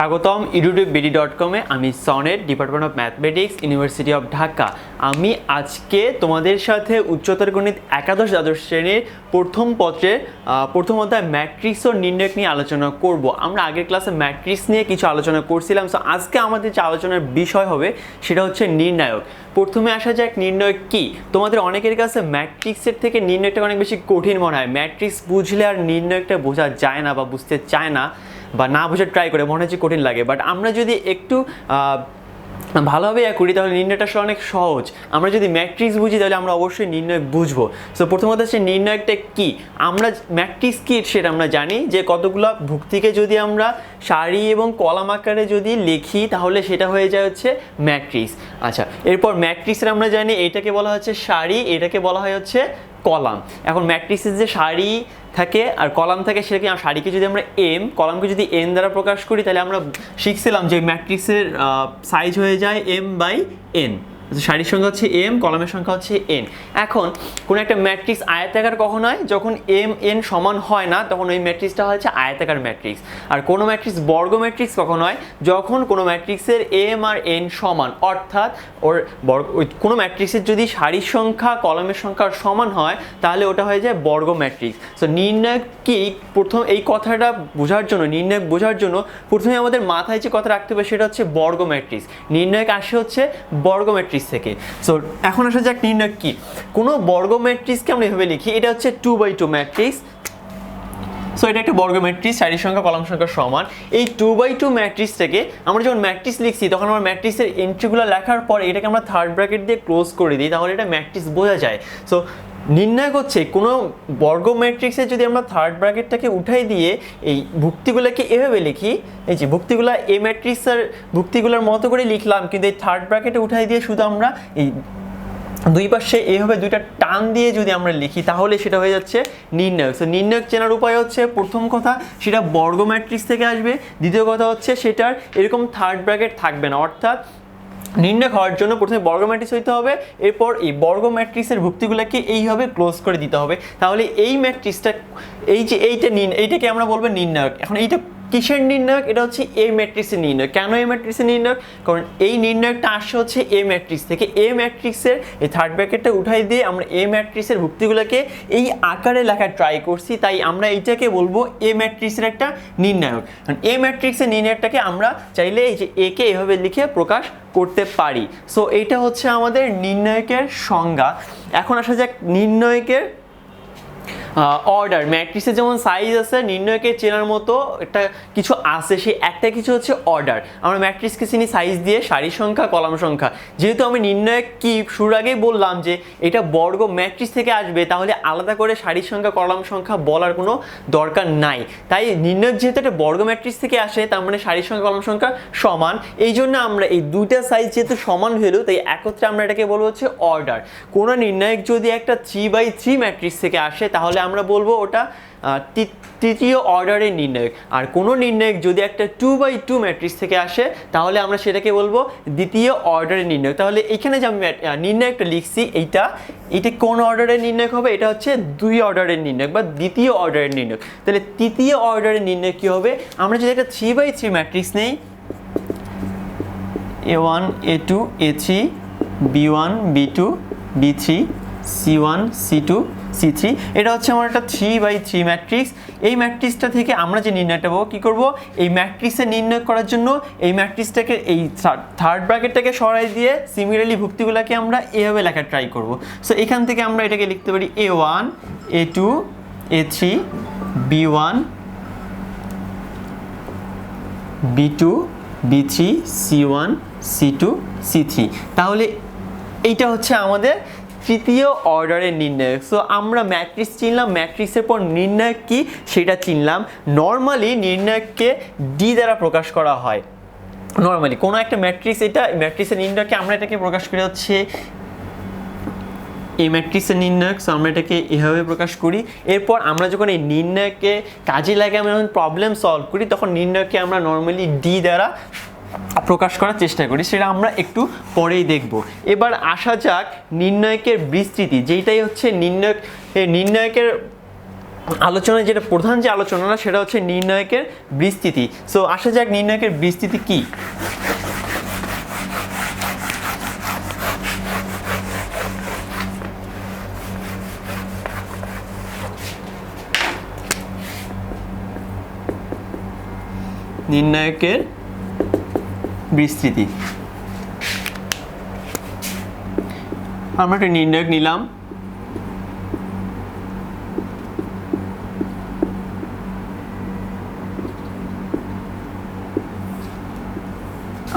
স্বাগতম YouTube BD dot কমে আমি সনের department of mathematics university of Dhaka আমি আজকে তোমাদের সাথে উচ্চতর গণিত একাদশ দ্বাদশ শ্রেণির প্রথম পত্রে প্রথম অধ্যায় ম্যাট্রিক্স ও নির্ণয়ক নিয়ে আলোচনা করব। আমরা আগের ক্লাসে ম্যাট্রিক্স নিয়ে কিছু আলোচনা করছিলাম। সো আজকে আমাদের যে আলোচনার বিষয় হবে, সেটা হচ্ছে নির্ণায়ক। প্রথমে আসা যাক নির্ণয়ক কি? তোমাদের অনেকের কাছে ম্যাট্রিক্সের থেকে নির্ণয়টা অনেক বেশি কঠিন মনে হয়। ম্যাট্রিক্স বুঝলে আর নির্ণয়টা বোঝা যায় না বা বুঝতে চায় না। বা না বুঝে ট্রাই করে, মনে হচ্ছে কঠিন লাগে। বাট আমরা যদি একটু ভালোভাবে ইয়া করি, তাহলে নির্ণয়টা অনেক সহজ। আমরা যদি ম্যাট্রিক্স বুঝি, তাহলে আমরা অবশ্যই নির্ণয় বুঝব। সো প্রথমত হচ্ছে নির্ণয়টা কি? আমরা ম্যাট্রিক্স কি সেটা আমরা জানি যে কতগুলো ভুক্তিকে যদি আমরা সারি এবং কলাম আকারে যদি লিখি, তাহলে সেটা হয়ে যায় হচ্ছে ম্যাট্রিক্স আচ্ছা এরপর ম্যাট্রিক্সের আমরা জানি, এটাকে বলা হচ্ছে সারি, এটাকে বলা হয় হচ্ছে কলাম। এখন ম্যাট্রিক্সের যে সারি থাকে আর কলাম থাকে সেটাকে সারিকে যদি আমরা এম কলামকে যদি এন দ্বারা প্রকাশ করি, তাহলে আমরা শিখছিলাম যে ম্যাট্রিক্সের সাইজ হয়ে যায় এম বাই এন সারির সংখ্যা হচ্ছে এম কলমের সংখ্যা হচ্ছে এন এখন, কোনো একটা ম্যাট্রিক্স আয়তাকার কখন হয়? যখন এম এন সমান হয় না, তখন ওই ম্যাট্রিক্সটা হচ্ছে আয়তাকার ম্যাট্রিক্স আর কোনো ম্যাট্রিক্স বর্গ ম্যাট্রিক্স কখন হয়? যখন কোনো ম্যাট্রিক্সের এম আর এন সমান, অর্থাৎ ওর বর্গ, ওই কোনো ম্যাট্রিক্সের যদি সারির সংখ্যা, কলমের সংখ্যা সমান হয়, তাহলে ওটা হয়ে যায় বর্গ ম্যাট্রিক্স তো নির্ণয় কি? প্রথম এই কথাটা বোঝার জন্য, নির্ণয় বোঝার জন্য প্রথমে আমাদের মাথায় যে কথা রাখতে হবে, সেটা হচ্ছে বর্গ ম্যাট্রিক্স নির্ণয়ক আসে হচ্ছে? বর্গ ম্যাট্রিক্স থেকে। সো এখন আসা যাক নির্ণয় কি? কোনো বর্গ ম্যাট্রিক্সকে আমরা এভাবে লিখি, এটা হচ্ছে two by two matrix so এটা একটা বর্গ ম্যাট্রিক্স সারির সংখ্যা, কলাম সংখ্যা সমান। এই টু বাই টু ম্যাট্রিক্সটাকে আমরা যখন ম্যাট্রিক্স লিখছি, তখন আমরা ম্যাট্রিক্সের এন্ট্রিগুলো লেখার পর এটাকে আমরা থার্ড ব্র্যাকেট দিয়ে ক্লোজ করে দিই, তাহলে এটা ম্যাট্রিক্স বোঝা যায়। সো নির্ণয় করছে, কোনো বর্গ ম্যাট্রিক্সে যদি আমরা থার্ড ব্র্যাকেটটাকে উঠাই দিয়ে এই ভুক্তিগুলোকে এভাবে লিখি, এই যে ভুক্তিগুলো এ ম্যাট্রিক্সের ভুক্তিগুলোর মতো করে লিখলাম, কিন্তু এই থার্ড ব্র্যাকেটে উঠাই দিয়ে শুধু আমরা এই দুই পাশে এইভাবে দুইটা টান দিয়ে যদি আমরা লিখি, তাহলে সেটা হয়ে যাচ্ছে নির্ণায়ক সো নির্ণায়ক চেনার উপায় হচ্ছে, প্রথম কথা, সেটা বর্গ ম্যাট্রিক্স থেকে আসবে, দ্বিতীয় কথা হচ্ছে, সেটার এরকম থার্ড ব্র্যাকেট থাকবে না। অর্থাৎ নির্ণয় হওয়ার জন্য প্রথমে বর্গ ম্যাট্রিক্স হইতে হবে, এরপর এই বর্গ ম্যাট্রিক্সের ভুক্তিগুলোকে এইভাবে ক্লোজ করে দিতে হবে। তাহলে এই ম্যাট্রিক্সটা, এই যে এইটা নিন এইটাকে আমরা বলব নির্ণায়ক। এখন এইটা কিসের নির্ণায়ক? এটা হচ্ছে এ ম্যাট্রিক্সের নির্ণয় কেন এ ম্যাট্রিক্সের নির্ণায়ক? কারণ এই নির্ণায়কটা আসছে হচ্ছে এ ম্যাট্রিক্স থেকে। এ ম্যাট্রিক্সের এই থার্ড ব্র্যাকেটটা উঠাই দিয়ে আমরা এ ম্যাট্রিক্সের ভুক্তিগুলোকে এই আকারে লেখা ট্রাই করছি। তাই আমরা এইটাকে বলব এ ম্যাট্রিক্সের একটা নির্ণায়ক। কারণ এ ম্যাট্রিক্সের নির্ণায়কটাকে আমরা চাইলে এই যে একে এভাবে লিখে প্রকাশ করতে পারি। সো এইটা হচ্ছে আমাদের নির্ণায়কের সংজ্ঞা। এখন আসা যাক নির্ণায়কের অর্ডার ম্যাট্রিক্সের যেমন সাইজ আছে, নির্ণয়কে চেনার মতো একটা কিছু আছে, সেই একটা কিছু হচ্ছে অর্ডার আমরা ম্যাট্রিক্সকে চিনি সাইজ দিয়ে সারি সংখ্যা কলাম সংখ্যা। যেহেতু আমি নির্ণয় কি, শুরুর আগেই বললাম যে এটা বর্গ ম্যাট্রিক্স থেকে আসবে, তাহলে আলাদা করে সারির সংখ্যা কলাম সংখ্যা বলার কোনো দরকার নাই। তাই নির্ণয় যেহেতু একটা বর্গ ম্যাট্রিক্স থেকে আসে, তার মানে সারির সংখ্যা কলাম সংখ্যা সমান। এই জন্য আমরা এই দুইটা সাইজ যেহেতু সমান ভ্যালু তাই একত্রে আমরা এটাকে বলব হচ্ছে অর্ডার কোনো নির্ণায়ক যদি একটা থ্রি বাই থ্রি ম্যাট্রিক্স থেকে আসে, তাহলে আমরা বলব ওটা তৃতীয় অর্ডারের নির্ণায়ক আর কোনো নির্ণায়ক যদি একটা টু বাই টু ম্যাট্রিক্স থেকে আসে, তাহলে আমরা সেটাকে বলব দ্বিতীয় অর্ডারের নির্ণায়ক তাহলে এখানে যে আমি নির্ণায়কটা লিখছি, এইটা এটা কোন অর্ডারের নির্ণায়ক হবে? এটা হচ্ছে দুই অর্ডারের নির্ণায়ক বা দ্বিতীয় অর্ডারের নির্ণায়ক তাহলে তৃতীয় অর্ডারের নির্ণায়ক কী হবে? আমরা যদি একটা থ্রি বাই থ্রি ম্যাট্রিক্স নেই A one A two A three B one B two B three C one C two C three এটা হচ্ছে আমার একটা থ্রি বাই থ্রি ম্যাট্রিক্স এই ম্যাট্রিক্সটা থেকে আমরা যে নির্ণয়টা পাবো, কী করব? এই ম্যাট্রিক্সের নির্ণয় করার জন্য এই ম্যাট্রিক্সটাকে এই থার্ড ব্র্যাকেটটাকে সরাই দিয়ে সিমিলারলি ভুক্তিগুলোকে আমরা এভাবে লেখার ট্রাই করব। সো এখান থেকে আমরা এটাকে লিখতে পারি A one A two A three B one B two B three C one C two C three তাহলে এইটা হচ্ছে আমাদের তৃতীয় অর্ডারের নির্ণায়ক। সো আমরা ম্যাট্রিক্স চিনলাম। ম্যাট্রিক্সের পর নির্ণায়ক কি? সেটা চিনলাম। নর্মালি নির্ণায়ককে ডি দ্বারা প্রকাশ করা হয়। নর্মালি কোনো একটা ম্যাট্রিক্স এটা ম্যাট্রিক্সের নির্ণয়কে আমরা এটাকে প্রকাশ করে হচ্ছে এই ম্যাট্রিক্সের নির্ণায়ক। সো আমরা এটাকে এভাবে প্রকাশ করি। এরপর আমরা যখন এই নির্ণয়কে কাজে লাগে আমরা যখন প্রবলেম সলভ করি, তখন নির্ণয়কে আমরা নর্মালি ডি দ্বারা প্রকাশ করার চেষ্টা করি, সেটা আমরা একটু পরেই দেখব। এবার আসা যাক নির্ণায়কের বিস্তৃতি, যেইটাই হচ্ছে নির্ণয়ক নির্ণায়কের আলোচনায় যেটা প্রধান যে আলোচনা সেটা হচ্ছে নির্ণায়কের বিস্তৃতি। সো আসা যাক নির্ণায়কের বিস্তৃতি কি। নির্ণায়কের বিস্তৃতি। আমরা একটা নির্ণায়ক নিলাম।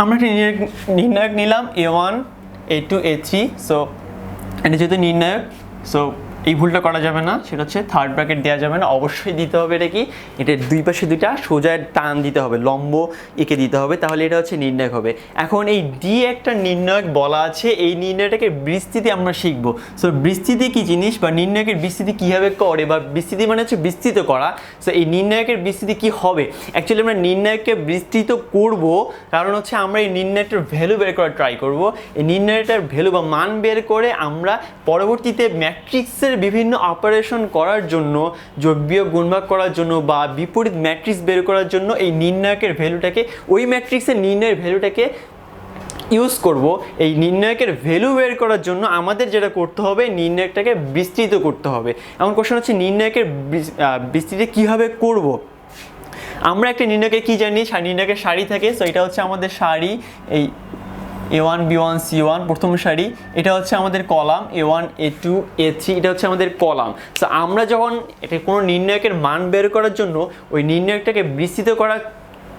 আমরা একটা নির্ণায়ক নিলাম A one A two A three so এটা যেহেতু নির্ণায়ক সো এই ভুলটা করা যাবে না, সেটা হচ্ছে থার্ড ব্র্যাকেট দেওয়া যাবে না, অবশ্যই দিতে হবে এটা কি? এটা দুই পাশে দুইটা সোজা টান দিতে হবে, লম্ব এঁকে দিতে হবে, তাহলে এটা হচ্ছে নির্ণায়ক হবে। এখন এই ডি একটা নির্ণায়ক বলা আছে, এই নির্ণয়টাকে বিস্তৃতি আমরা শিখব। সো বিস্তৃতি কি জিনিস বা নির্ণায়কের বিস্তৃতি কীভাবে করে বা বিস্তৃতি মানে হচ্ছে বিস্তৃত করা। সো এই নির্ণায়কের বিস্তৃতি কি হবে? অ্যাকচুয়ালি আমরা নির্ণায়ককে বিস্তৃত করব, কারণ হচ্ছে আমরা এই নির্ণয়টার ভ্যালু বের করার ট্রাই করব। এই নির্ণয়টার ভ্যালু বা মান বের করে আমরা পরবর্তীতে ম্যাট্রিক্সের বিভিন্ন অপারেশন করার জন্য যোগ গুণভাগ করার জন্য বা বিপরীত ম্যাট্রিক্স বের করার জন্য এই নির্ণায়কের ভ্যালুটাকে ওই ম্যাট্রিক্সের নির্ণয়ের ভ্যালুটাকে ইউজ করব। এই নির্ণায়কের ভ্যালু বের করার জন্য আমাদের যেটা করতে হবে, নির্ণায়কটাকে বিস্তৃত করতে হবে। এমন কোশ্চেন হচ্ছে, নির্ণায়কের বিস- বিস্তৃতি কীভাবে করব? আমরা একটা নির্ণয়কে কি জানি? নির্ণয়কের সারি থাকে। সো এটা হচ্ছে আমাদের শাড়ি এই A one B one C one প্রথম সারি, এটা হচ্ছে আমাদের column A one A two A three এটা হচ্ছে আমাদের কলাম। সো আমরা যখন এটা কোনো নির্ণায়কের মান বের করার জন্য ওই নির্ণায়কটাকে বিস্তৃত করা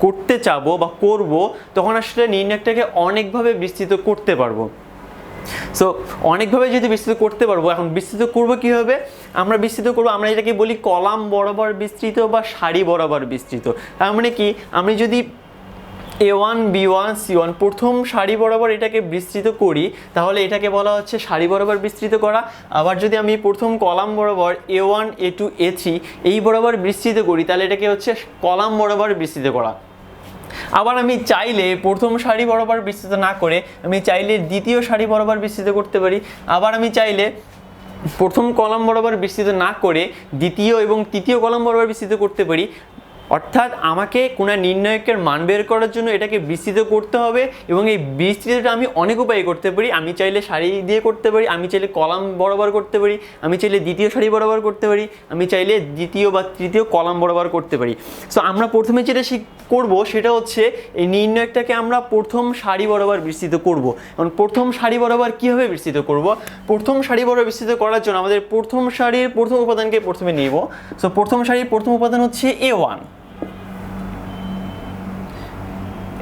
করতে চাবো বা করব, তখন আসলে নির্ণায়কটাকে অনেকভাবে বিস্তৃত করতে পারব। সো অনেকভাবে যদি বিস্তৃত করতে পারব, এখন বিস্তৃত করব কীভাবে? আমরা বিস্তৃত করব, আমরা এটাকে বলি কলাম বরাবর বিস্তৃত বা সারি বরাবর বিস্তৃত। তার মানে কি? আমি যদি A one B one C one প্রথম সারি বরাবর এটাকে বিস্তৃত করি, তাহলে এটাকে বলা হচ্ছে সারি বরাবর বিস্তৃত করা। আবার যদি আমি প্রথম কলাম বরাবর A one A two A three এই বরাবর বিস্তৃত করি, তাহলে এটাকে হচ্ছে কলাম বরাবর বিস্তৃত করা। আবার আমি চাইলে প্রথম সারি বরাবর বিস্তৃত না করে, আমি চাইলে দ্বিতীয় সারি বরাবর বিস্তৃত করতে পারি। আবার আমি চাইলে প্রথম কলাম বরাবর বিস্তৃত না করে দ্বিতীয় এবং তৃতীয় কলাম বরাবর বিস্তৃত করতে পারি। অর্থাৎ আমাকে কোনো নির্ণায়কের মান বের করার জন্য এটাকে বিস্তৃত করতে হবে এবং এই বিস্তৃতটা আমি অনেক উপায়ে করতে পারি। আমি চাইলে সারি দিয়ে করতে পারি, আমি চাইলে কলাম বরাবর করতে পারি, আমি চাইলে দ্বিতীয় সারি বরাবর করতে পারি, আমি চাইলে দ্বিতীয় বা তৃতীয় কলাম বরাবর করতে পারি। সো আমরা প্রথমে যেটা শিখ করব সেটা হচ্ছে এই নির্ণয়কটাকে আমরা প্রথম সারি বরাবর বিস্তৃত করব। কারণ প্রথম সারি বরাবর কীভাবে বিস্তৃত করব? প্রথম সারি বরাবর বিস্তৃত করার জন্য আমাদের প্রথম সারির প্রথম উপাদানকে প্রথমে নেব। সো প্রথম সারির প্রথম উপাদান হচ্ছে এ ওয়ান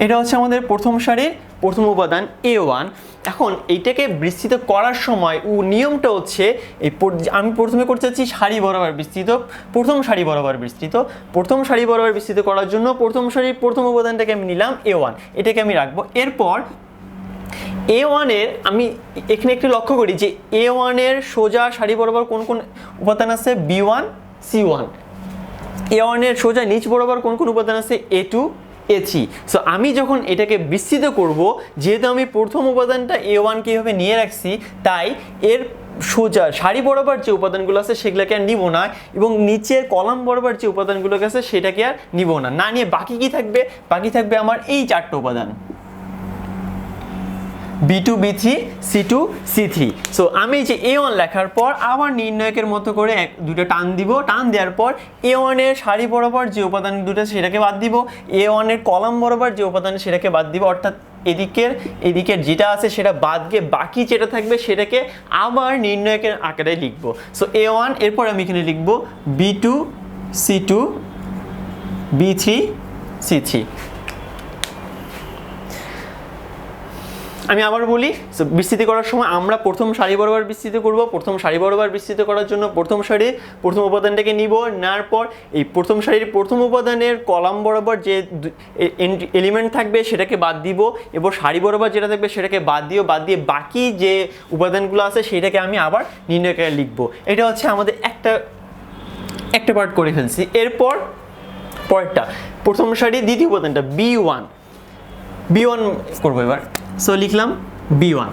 এটা হচ্ছে আমাদের প্রথম সারির প্রথম উপাদান এ ওয়ান এখন এইটাকে বিস্তৃত করার সময় ও নিয়মটা হচ্ছে, এই আমি প্রথমে করতে চাচ্ছি সারি বরাবর বিস্তৃত, প্রথম সারি বরাবর বিস্তৃত। প্রথম সারি বরাবর বিস্তৃত করার জন্য প্রথম সারির প্রথম উপাদানটাকে আমি নিলাম এ ওয়ান এটাকে আমি রাখব। এরপর এ ওয়ানের আমি এখানে একটু লক্ষ্য করি যে এ ওয়ানের সোজা সারি বরাবর কোন কোন উপাদান আছে? B one C one A ওয়ানের সোজা নিচ বরাবর কোন কোন উপাদান আছে? A two A three so আমি যখন এটাকে বিস্তৃত করব, যেহেতু আমি প্রথম উপাদানটা এ ওয়ান কীভাবে নিয়ে রাখছি, তাই এর সোজা শাড়ি বরাবর যে উপাদানগুলো আছে, সেগুলোকে আর নিব না এবং নিচের কলাম বরাবর যে উপাদানগুলো আছে, সেটাকে আর নিব না। না নিয়ে বাকি কি থাকবে? বাকি থাকবে আমার এই চারটে উপাদান। B two B three C two C three so আমি যে এ ওয়ান লেখার পর আবার নির্ণয়কের মতো করে এক দুটো টান দিব। টান দেওয়ার পর এ ওয়ানের সারি বরাবর যে উপাদান দুটো সেটাকে বাদ দিব। এ ওয়ানের কলাম বরাবর যে উপাদান সেটাকে বাদ দিব। অর্থাৎ এদিকের এদিকের যেটা আছে সেটা বাদ গিয়ে বাকি যেটা থাকবে সেটাকে আবার নির্ণয়কের আকারে লিখব। সো এ ওয়ান এরপর আমি এখানে লিখব B two C two B three C three আমি আবার বলি বিস্তৃতি করার সময় আমরা প্রথম সারি বরাবর বিস্তৃত করব, প্রথম সারি বরাবর বিস্তৃত করার জন্য প্রথম সারির প্রথম উপাদানটাকে নিব, নেওয়ার পর এই প্রথম সারির প্রথম উপাদানের কলাম বরাবর যে এলিমেন্ট থাকবে সেটাকে বাদ দিব এবং সারি বরাবর যেটা থাকবে সেটাকে বাদ দিও বাদ দিয়ে বাকি যে উপাদানগুলো আছে সেটাকে আমি আবার নির্ণয়কারে লিখব। এটা হচ্ছে আমাদের একটা একটা পার্ট করে ফেলছি। এরপর পরেরটা, প্রথম সারি দ্বিতীয় উপাদানটা বি ওয়ান বি ওয়ান করব এবার। সো লিখলাম বি ওয়ান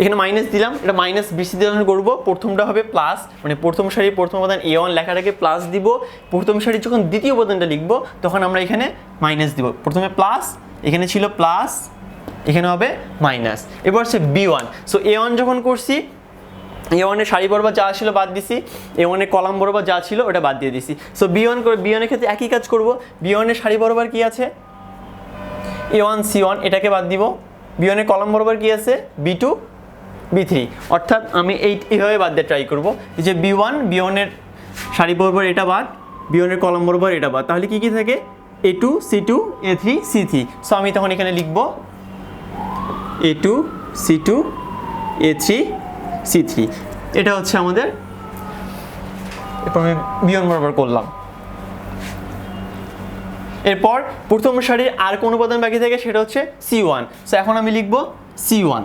এখানে মাইনাস দিলাম, এটা মাইনাস বিসিতে যখন করব। প্রথমটা হবে প্লাস মানে প্রথম সারি, প্রথম উপাদান এ ওয়ান লেখাটাকে প্লাস দিব। প্রথম সারি যখন দ্বিতীয় উপাদানটা লিখব, তখন আমরা এখানে মাইনাস দিব। প্রথমে প্লাস এখানে ছিল প্লাস এখানে হবে মাইনাস এবার হচ্ছে B one so A one যখন করছি এ ওয়ানের সারি বরাবর যা ছিল বাদ দিছি। এ ওয়ানের কলাম বরাবর যা ছিল, ওটা বাদ দিয়ে দিছি। সো বি ওয়ান করে বি ওয়ানের ক্ষেত্রে একই কাজ করব। বি ওয়ানের সারি বরাবর কি আছে? এ ওয়ান সি ওয়ান এটাকে বাদ দিব। বি ওয়ানের কলাম বরাবর কি আছে? বি টু বি থ্রি অর্থাৎ আমি এই এইভাবে বাদ দিয়ে ট্রাই করব। যে বি ওয়ান বি ওয়ানের সারি বরাবর এটা বাদ বি ওয়ানের কলাম বরাবর এটা বাদ। তাহলে কি কি থাকে? A two C two A three C three so আমি তখন এখানে লিখব A two C two A three C three এটা হচ্ছে আমাদের, এরপর আমি বিয়ন বরাবর করলাম। এরপর প্রথম সারির আর কোন উপাদান বাকি থাকে সেটা হচ্ছে সি ওয়ান সো এখন আমি লিখব সি ওয়ান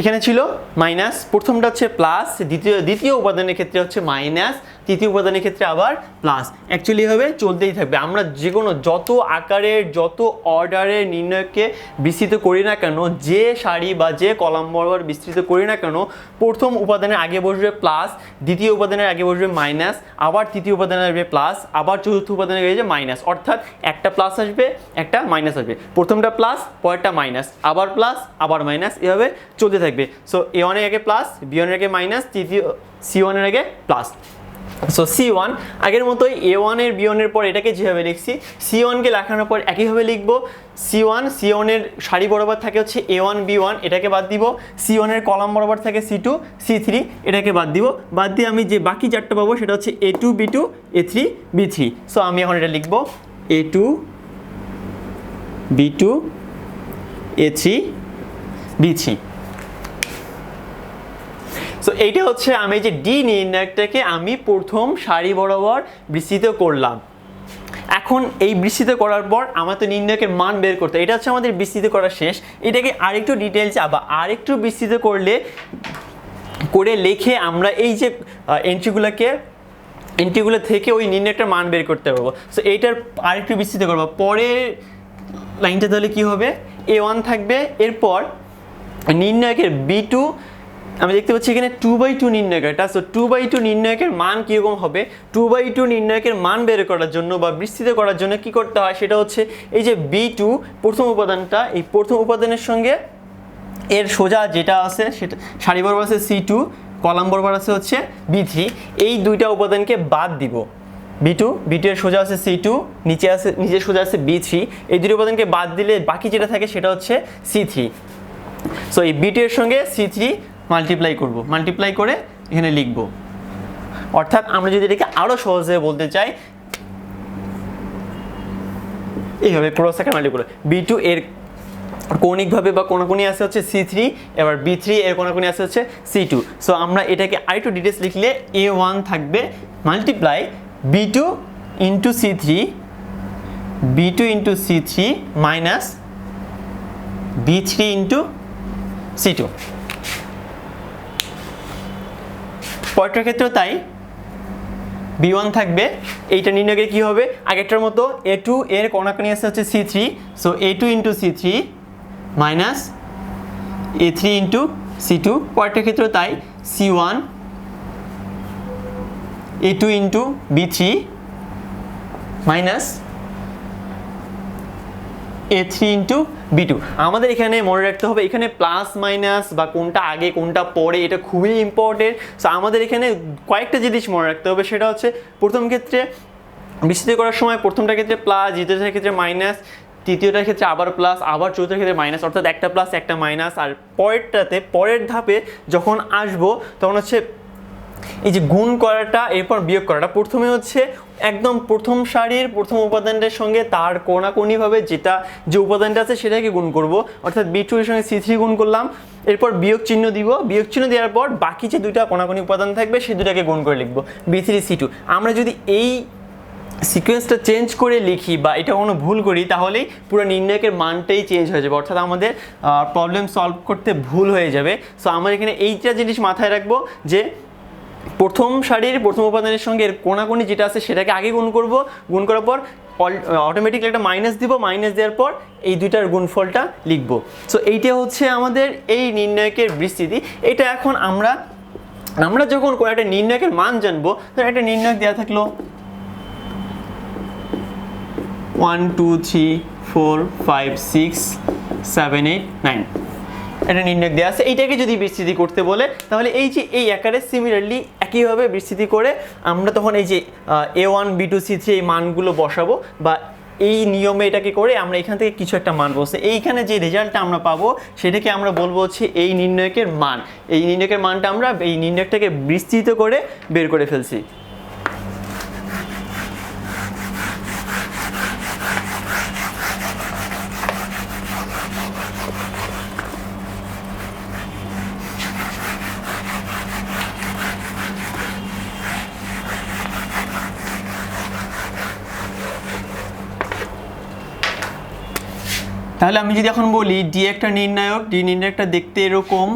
এখানে ছিল মাইনাস প্রথমটা হচ্ছে প্লাস দ্বিতীয় দ্বিতীয় উপাদানের ক্ষেত্রে হচ্ছে মাইনাস তৃতীয় উপাদানের ক্ষেত্রে আবার প্লাস অ্যাকচুয়ালি হবে চলতেই থাকবে। আমরা যে কোনো যত আকারের, যত অর্ডারের নির্ণয়কে বিস্তৃত করি না কেন, যে সারি বা যে কলাম বরাবর বিস্তৃত করি না কেন, প্রথম উপাদানের আগে বসবে প্লাস দ্বিতীয় উপাদানের আগে বসবে মাইনাস আবার তৃতীয় উপাদানের আসবে প্লাস আবার চতুর্থ উপাদানের আসবে মাইনাস অর্থাৎ একটা প্লাস আসবে, একটা মাইনাস আসবে। প্রথমটা প্লাস পরেরটা মাইনাস আবার প্লাস আবার মাইনাস এভাবে চলতে থাকবে। সো এ ওয়ানের আগে প্লাস বি ওয়ানের আগে মাইনাস তৃতীয় সি ওয়ানের আগে প্লাস সো সি ওয়ান আগের মতোই এ ওয়ানের বি ওয়ানের পর এটাকে যেভাবে লিখছি সি ওয়ানকে লেখানোর পর একইভাবে লিখব সি ওয়ান সি ওয়ানের সারি বরাবর থাকে হচ্ছে এ ওয়ান বি ওয়ান এটাকে বাদ দিব সি ওয়ানের কলাম বরাবর থাকে সি টু সি থ্রি এটাকে বাদ দিব, বাদ দিয়ে আমি যে বাকি চারটা পাবো সেটা হচ্ছে A two B two A three B three so আমি এখন এটা লিখব A two B two A three B three so এইটা হচ্ছে আমি যে ডি নির্ণায়কটাকে আমি প্রথম সারি বরাবর বিস্তৃত করলাম। এখন এই বিস্তৃত করার পর আমার তো নির্ণয়কের মান বের করতে। এটা হচ্ছে আমাদের বিস্তৃত করা শেষ। এটাকে আরেকটু ডিটেলস আবার আরেকটু বিস্তৃত করলে, করে লিখে আমরা এই যে এন্ট্রিগুলোকে এন্ট্রিগুলো থেকে ওই নির্ণয়টার মান বের করতে পারব। সো এইটার আরেকটু বিস্তৃত করব। পরের লাইনটা তাহলে কী হবে? এ ওয়ান থাকবে। এরপর নির্ণায়কের বি টু আমি দেখতে পাচ্ছি এখানে টু বাই টু নির্ণায়কটা সো টু বাই টু নির্ণায়কের মান কীরকম হবে? টু বাই টু নির্ণায়কের মান বের করার জন্য বা বিস্তৃত করার জন্য কি করতে হয়? সেটা হচ্ছে এই যে বি টু প্রথম উপাদানটা, এই প্রথম উপাদানের সঙ্গে এর সোজা যেটা আছে সেটা, সারি বরাবর আছে সি টু কলাম বরাবর আছে হচ্ছে বি থ্রি এই দুইটা উপাদানকে বাদ দিব। বি টু বি টু এর সোজা আছে সি টু নিচে আছে নিচে সোজা আছে বি থ্রি এই দুটো উপাদানকে বাদ দিলে বাকি যেটা থাকে সেটা হচ্ছে সি থ্রি সো এই বি টু এর সঙ্গে সি থ্রি মাল্টিপ্লাই করব। মাল্টিপ্লাই করে এখানে লিখব। অর্থাৎ আমরা যদি এটাকে আরও সহজে বলতে চাই, এইভাবে ক্রস সেকেন্ড মাল্টি করে বি টু এর কৌণিকভাবে বা কোনাকুনি আছে হচ্ছে সি থ্রি এবার বি থ্রি এর কোনাকুনি আছে হচ্ছে সি টু সো আমরা এটাকে আরেকটু ডিটেলস লিখলে এ ওয়ান থাকবে multiply B two into C three B two into C three minus B three into C two পরেরটার ক্ষেত্রেও তাই। বি ওয়ান থাকবে। এইটা নির্ণয়কে কী হবে? আগেরটার মতো এ টু এর কোনাকুনি আছে হচ্ছে C three so A two into C three minus A three into C two পরেরটার ক্ষেত্রেও তাই। C one A two into B three minus A three into B two আমাদের এখানে মনে রাখতে হবে, এখানে প্লাস মাইনাস বা কোনটা আগে, কোনটা পরে, এটা খুবই ইম্পর্টেন্ট সো আমাদের এখানে কয়েকটা জিনিস মনে রাখতে হবে, সেটা হচ্ছে প্রথম ক্ষেত্রে বিস্তৃত করার সময় প্রথমটার ক্ষেত্রে প্লাস দ্বিতীয়টার ক্ষেত্রে মাইনাস তৃতীয়টার ক্ষেত্রে আবার প্লাস আবার চতুর্থের ক্ষেত্রে মাইনাস অর্থাৎ একটা প্লাস একটা মাইনাস আর পরেরটাতে, পরের ধাপে যখন আসব, তখন হচ্ছে এই যে গুণ করাটা, এরপর বিয়োগ করাটা। প্রথমে হচ্ছে একদম প্রথম সারির প্রথম উপাদানটার সঙ্গে তার কোনাকুনিভাবে যেটা যে উপাদানটা আছে সেটাকে গুণ করব। অর্থাৎ বি টু এর সঙ্গে সি থ্রি গুণ করলাম। এরপর বিয়োগ চিহ্ন দিব। বিয়োগ চিহ্ন দেওয়ার পর বাকি যে দুইটা কোনাকুনি উপাদান থাকবে সেই দুটাকে গুণ করে লিখব। বি থ্রি সি টু আমরা যদি এই সিকোয়েন্সটা চেঞ্জ করে লিখি বা এটা কোনো ভুল করি, তাহলেই পুরো নির্ণায়কের মানটাই চেঞ্জ হয়ে যাবে। অর্থাৎ আমাদের প্রবলেম সলভ করতে ভুল হয়ে যাবে। সো আমরা এখানে এইটা জিনিস মাথায় রাখব যে প্রথম সারির প্রথম উপাদানের সঙ্গে এর কোনাকুনি যেটা আছে সেটাকে আগে গুণ করব। গুণ করার পর অটোমেটিকলি একটা মাইনাস দিব মাইনাস দেওয়ার পর এই দুইটার গুণফলটা লিখব। সো এইটা হচ্ছে আমাদের এই নির্ণায়কের বিস্তৃতি। এটা এখন আমরা আমরা যখন কোনো একটা নির্ণায়কের মান জানব ধর একটা নির্ণায়ক দেওয়া থাকল। One two three four five six seven eight nine এটা নির্ণয় দেওয়া আছে, এইটাকে যদি বিস্তৃতি করতে বলে, তাহলে এই যে এই আকারে সিমিলারলি একইভাবে বিস্তৃতি করে আমরা তখন এই যে A one B two C three এই মানগুলো বসাবো বা এই নিয়মে এটাকে করে আমরা এখান থেকে কিছু একটা মান বসে, এইখানে যে রেজাল্টটা আমরা পাবো সেটাকে আমরা বলব হচ্ছে এই নির্ণয়কের মান। এই নির্ণয়কের মানটা আমরা এই নির্ণয়টাকে বিস্তৃত করে বের করে ফেলছি। তাহলে আমি যদি এখন বলি ডি একটা নির্ণায়ক ডি নির্ণায়কটা দেখতে এরকম।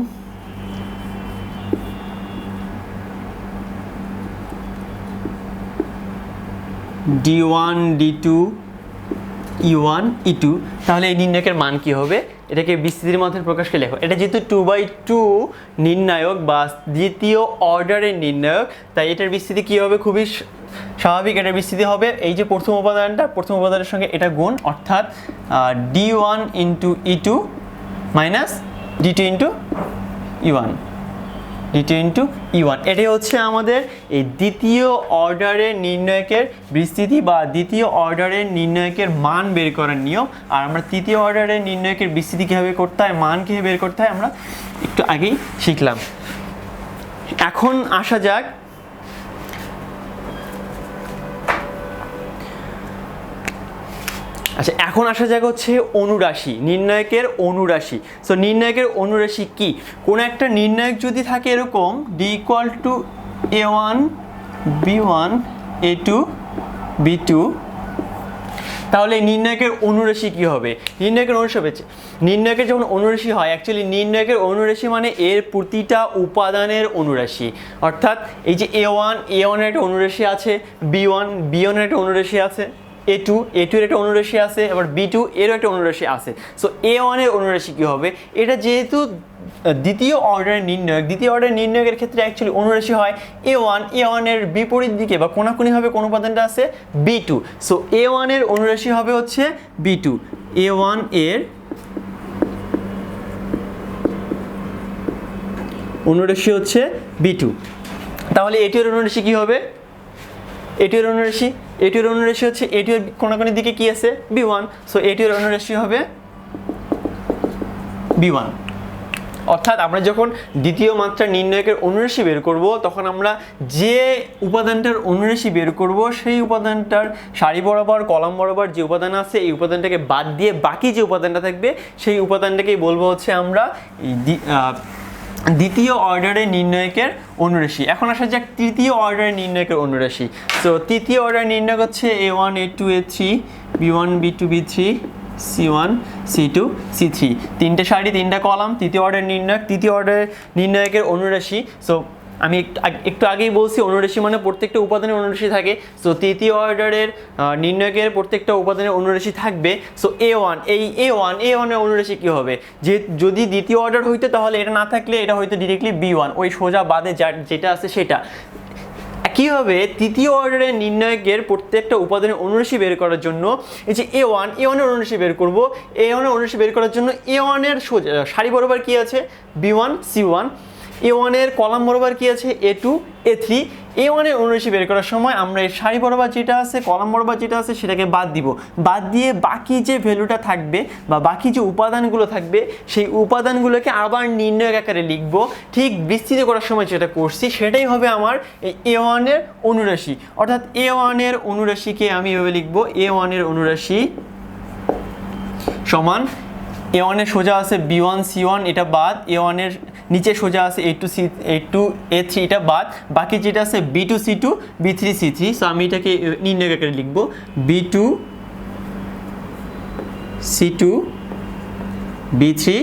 D one D two E one E two তাহলে এই নির্ণায়কের মান কি হবে? এটাকে বিস্তৃতির মাধ্যমে প্রকাশকে লেখো। এটা যেহেতু টু বাই টু নির্ণায়ক বা দ্বিতীয় অর্ডারের নির্ণায়ক, তাই এটার বিস্তৃতি কী হবে? খুবই স্বাভাবিক এটার বিস্তৃতি হবে। এই যে প্রথম উপাদানটা, প্রথম উপাদানের সঙ্গে এটা গুণ, অর্থাৎ D one into E two minus D two into E one D two into E one এটাই হচ্ছে আমাদের এই দ্বিতীয় অর্ডারের নির্ণায়কের বিস্তৃতি বা দ্বিতীয় অর্ডারের নির্ণায়কের মান বের করার নিয়ম। আর আমরা তৃতীয় অর্ডারের নির্ণায়কের বিস্তৃতি কীভাবে করতে হয়, মান কীভাবে বের করতে হয়, আমরা একটু আগেই শিখলাম। এখন আসা যাক আচ্ছা এখন আসা যাক হচ্ছে অনুরাশি, নির্ণায়কের অনুরাশি। সো নির্ণায়কের অনুরাশি কি? কোন একটা নির্ণায়ক যদি থাকে এরকম D equal to A one B one A two B two তাহলে নির্ণায়কের অনুরাশি কি হবে? নির্ণায়কের অনুরাশি হবে নির্ণায়কের যখন অনুরাশি হয় অ্যাকচুয়ালি নির্ণায়কের অনুরাশি মানে এর প্রতিটা উপাদানের অনুরাশি। অর্থাৎ এই যে এ ওয়ান এ ওয়ানের একটা অনুরাশি আছে বি ওয়ান বি ওয়ানের একটা অনুরাশি আছে। এ টু এ টু এর একটা অনুরাশি আছে, আবার বি টু এরও একটা অনুরাশি আছে। সো এ ওয়ানের অনুরাশি কী হবে? এটা যেহেতু দ্বিতীয় অর্ডারের নির্ণায়ক দ্বিতীয় অর্ডারের নির্ণায়কের ক্ষেত্রে অ্যাকচুয়ালি অনুরাশি হয় এ ওয়ান এ ওয়ানের বিপরীত দিকে বা কোনাকুনিভাবে কোন উপাদানটা আছে? বি টু সো এ ওয়ানের অনুরাশি হবে হচ্ছে বি টু এ ওয়ানের অনুরাশি হচ্ছে বি টু তাহলে এটির অনুরাশি কি হবে? এটির অনুরাশি এটির অনুরাশি হচ্ছে এটির কোনাকুনির দিকে কি আছে? বি ওয়ান সো এটির অনুরাশি হবে বি ওয়ান অর্থাৎ আমরা যখন দ্বিতীয় মাত্রা নির্ণয়কের অনুরাশি বের করব, তখন আমরা যে উপাদানটার অনুরাশি বের করব, সেই উপাদানটার সারি বরাবর, কলাম বরাবর যে উপাদান আছে, এই উপাদানটাকে বাদ দিয়ে বাকি যে উপাদানটা থাকবে, সেই উপাদানটাকেই বলব হচ্ছে আমরা দ্বিতীয় অর্ডারের নির্ণয়কের অনুরাশি। এখন আসা যাক তৃতীয় অর্ডারের নির্ণয়কের অনুরাশি। তো তৃতীয় অর্ডার নির্ণয় হচ্ছে A one A two A three B one B two B three C one C two C three তিনটে সারি তিনটা কলাম, তৃতীয় অর্ডার নির্ণায়ক, তৃতীয় অর্ডারের নির্ণায়কের অনুরাশি। সো আমি একটু আগ- একটু আগেই বলছি, অনুরাশি মানে প্রত্যেকটা উপাদানের অনুরাশি থাকে। সো তৃতীয় অর্ডারের নির্ণয়কের প্রত্যেকটা উপাদানের অনুরাশি থাকবে। সো এ ওয়ান এই এ ওয়ান এ ওয়ানের অনুরাশি কী হবে? যে যদি দ্বিতীয় অর্ডার হইতো, তাহলে এটা না থাকলে এটা হয়তো ডিরেক্টলি বি ওয়ান ওই সোজা বাদে যা, যেটা আছে সেটা। একইভাবে তৃতীয় অর্ডারের নির্ণায়কের প্রত্যেকটা উপাদানের অনুরাশি বের করার জন্য, এই যে এ ওয়ান এ ওয়ানের অনুরাশি বের করব। এ ওয়ানের অনুরাশি বের করার জন্য এ ওয়ানের সোজা, সারি বরাবর কী আছে? B one C one A ওয়ানের কলাম বরাবর কী আছে? এ টু এ থ্রি এ ওয়ানের অনুরাশি বের করার সময় আমরা এই সারি বরাবর যেটা আছে, কলাম বরাবর যেটা আছে, সেটাকে বাদ দিব। বাদ দিয়ে বাকি যে ভ্যালুটা থাকবে বা বাকি যে উপাদানগুলো থাকবে, সেই উপাদানগুলোকে আবার নির্ণয়ক আকারে লিখব। ঠিক বিস্তৃত করার সময় যেটা করছি, সেটাই হবে আমার এ ওয়ানের অনুরাশি। অর্থাৎ এ ওয়ানের অনুরাশিকে আমি এভাবে লিখব। এ ওয়ানের অনুরাশি সমান এ ওয়ানের সোজা আছে বি ওয়ান সি ওয়ান এটা বাদ। এ ওয়ানের নিচে সোজা আছে A two C A two A three এটা বাদ। বাকি যেটা আছে B two C two B three C three so আমি এটাকে নির্ণয় আকারে লিখব। B two C two B three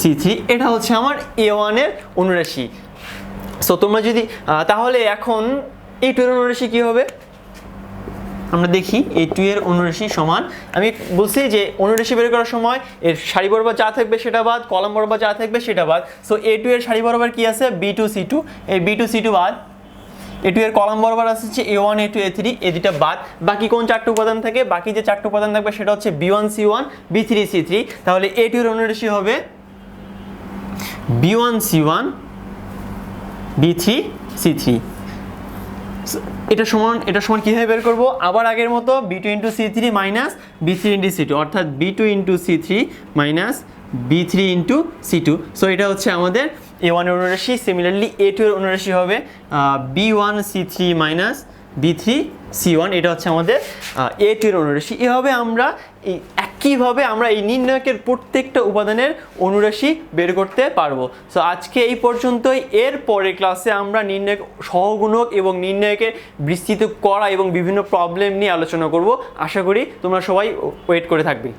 C three এটা হচ্ছে আমার এ ওয়ানের অনুরাশি। সো তোমরা যদি তাহলে এখন এই টু এর অনুরাশি কী হবে? আমরা দেখি এই টু এর অনুরাশি সমান। আমি বলছি যে অনুরাশি বের করার সময় এর সারি বরাবর যা থাকবে সেটা বাদ, কলাম বরাবর যা থাকবে সেটা বাদ। সো এ টু এর সারি বরাবর কি আছে? বি টু সি টু এই বি টু সি টু বাদ। এ টু এর কলাম বরাবর হচ্ছে A one A two A three A দুটা বাদ। বাকি কোন চারটে উপাদান থাকে? বাকি যে চারটে উপাদান থাকবে সেটা হচ্ছে B one C one B three C three তাহলে এ টু এর অনুরাশি হবে B one C one B three C three এটা সমান এটা সমান কীভাবে বের করব? আবার আগের মতো B two into C three minus B three into C two অর্থাৎ B two into C three minus B three into C two so এটা হচ্ছে আমাদের এ ওয়ানের অনুরাশি সিমিলারলি এ টু এর অনুরাশি হবে B one C three minus B three C one এটা হচ্ছে আমাদের এ টু এর অনুরাশি। এভাবে আমরা এই একইভাবে আমরা এই নির্ণায়কের প্রত্যেকটা উপাদানের অনুরাশি বের করতে পারব। সো আজকে এই পর্যন্তই। এর পরে ক্লাসে আমরা নির্ণায়ক সহগুণক এবং নির্ণায়কের বিস্তৃত করা এবং বিভিন্ন প্রবলেম নিয়ে আলোচনা করব। আশা করি তোমরা সবাই ওয়েট করে থাকবে।